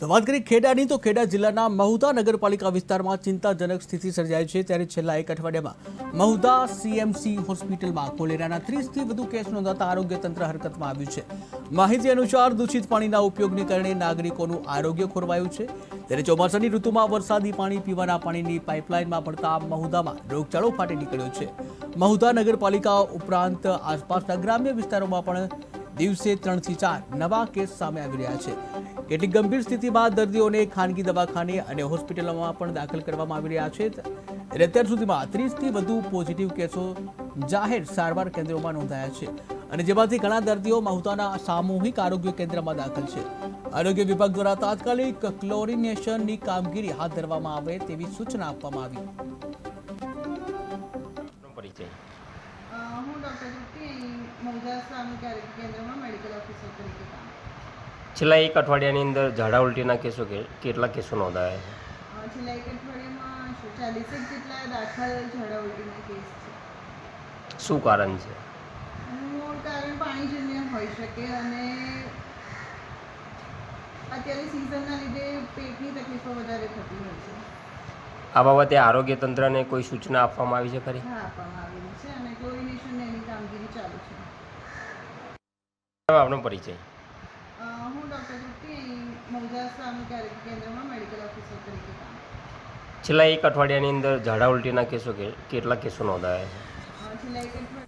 તો વાત કરીએ ખેડાની, તો ખેડા જિલ્લાના મહુધા નગરપાલિકા વિસ્તારમાં ચિંતાજનક સ્થિતિ સર્જાઈ છે ત્યારે છેલ્લા એક અઠવાડિયામાં મહુધા સીએમસી હોસ્પિટલમાં કોલેરાના ત્રીસથી વધુ કેસ નોંધાતા આરોગ્ય તંત્ર હરકતમાં આવ્યું છે. માહિતી અનુસાર દૂષિત પાણીના ઉપયોગને કારણે નાગરિકોનું આરોગ્ય ખોરવાયું છે. ત્યારે ચોમાસાની ઋતુમાં વરસાદી પાણી પીવાના પાણીની પાઇપલાઇનમાં પડતા મહુધામાં રોગચાળો ફાટી નીકળ્યો છે. મહુધા નગરપાલિકા ઉપરાંત આસપાસના ગ્રામ્ય વિસ્તારોમાં પણ દિવસે ત્રણથી ચાર નવા કેસ સામે આવી રહ્યા છે. કેટલીક ગંભીર સ્થિતિમાં દર્દીઓને ખાનગી દવાખાને અને હોસ્પિટલોમાં પણ દાખલ કરવામાં આવી રહ્યા છે. ત્યારે અત્યાર સુધીમાં ત્રીસથી વધુ પોઝિટિવ કેસો જાહેર સારવાર કેન્દ્રોમાં નોંધાયા છે. અને જેમાંથી ઘણા દર્દીઓ મહુતાના સામૂહિક આરોગ્ય કેન્દ્રમાં દાખલ છે. આરોગ્ય વિભાગ દ્વારા તાત્કાલિક ક્લોરિનેશનની કામગીરી હાથ ધરવામાં આવે તેવી સૂચના આપવામાં આવી. પરિચય. હું ડૉક્ટર તૃપ્તિ મૌજા સામૂહિક આરોગ્ય કેન્દ્રમાં મેડિકલ ઓફિસર તરીકે કામ છેલ્લા એક અઠવાડિયાની અંદર ઝાડા ઉલટીના કેસો કેટલા કેસો નોંધાયા છે છેલ્લા એક અઠવાડિયામાં શું ચાલીસેક જેટલા દાખલ ઝાડા ઉલટીના કેસ છે શું કારણ છે મૂળ કારણ પાણીજન્ય હોઈ શકે અને અત્યારે સિઝનના લીધે પેટની તકલીફો વધારે થતી હોય છે આ બાબતે આરોગ્ય તંત્રને કોઈ સૂચના આપવામાં આવી છે ખરી હા આપવામાં આવેલી છે અને ક્લોરિનેશન એની કામગીરી ચાલુ છે. આપનો પરિચય. હું ડોક્ટર તૃપ્તિ મૌજા સામૂહિક આરોગ્ય કેન્દ્રમાં મેડિકલ ઓફિસર તરીકે કામ છેલ્લા એક અઠવાડિયાની અંદર ઝાડા ઉલટીના કેસો કેટલા કેસો નોંધાયા છે? છેલ્લા એક